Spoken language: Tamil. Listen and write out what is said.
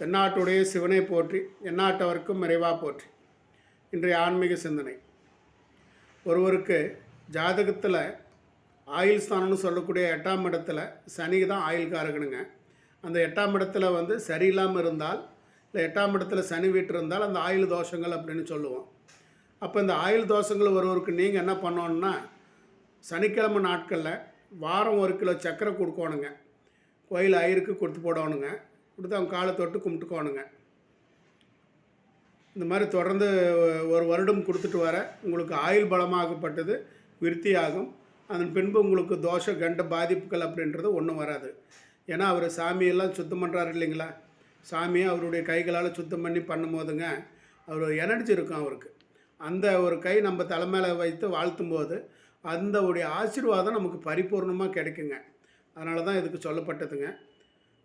தென்னாட்டுடைய சிவனை போற்றி எந்நாட்டவர்க்கும் மறைவா போற்றி. இன்றைய ஆன்மீக சிந்தனை. ஒருவருக்கு ஜாதகத்தில் ஆயுள் ஸ்தானம்னு சொல்லக்கூடிய எட்டாம் இடத்துல சனி தான் ஆயுள்காரகனுங்க. அந்த எட்டாம் இடத்துல வந்து சரியில்லாமல் இருந்தால் இல்லை எட்டாம் இடத்துல சனி வீட்டு இருந்தால் அந்த ஆயுள் தோஷங்கள் அப்படின்னு சொல்லுவோம். அப்போ இந்த ஆயுள் தோஷங்கள் ஒருவருக்கு நீங்கள் என்ன பண்ணணுன்னா சனிக்கிழமை நாட்களில் வாரம் ஒரு கிலோ சர்க்கரை கொடுக்கணுங்க. கோயில் ஐயருக்கு கொடுத்து போடணுங்க. கொடுத்து அவங்க காலை தொட்டு கும்பிட்டுக்கோணுங்க இந்த மாதிரி தொடர்ந்து ஒரு வருடம் கொடுத்துட்டு வர உங்களுக்கு ஆயுள் பலமாகப்பட்டது விருத்தியாகும். அதன் பின்பு உங்களுக்கு தோஷ கண்ட பாதிப்புகள் அப்படின்றது ஒன்றும் வராது. ஏன்னா அவர் சாமியெல்லாம் சுத்தம் பண்ணுறாரு இல்லைங்களா? சாமியை அவருடைய கைகளால் சுத்தம் பண்ணி பண்ணும்போதுங்க அவர் எனர்ஜி இருக்கும் அவருக்கு. அந்த ஒரு கை நம்ம தலைமையில வைத்து வாழ்த்தும் போது அந்த உடைய ஆசீர்வாதம் நமக்கு பரிபூர்ணமாக கிடைக்குங்க. அதனால தான் இதுக்கு சொல்லப்பட்டதுங்க.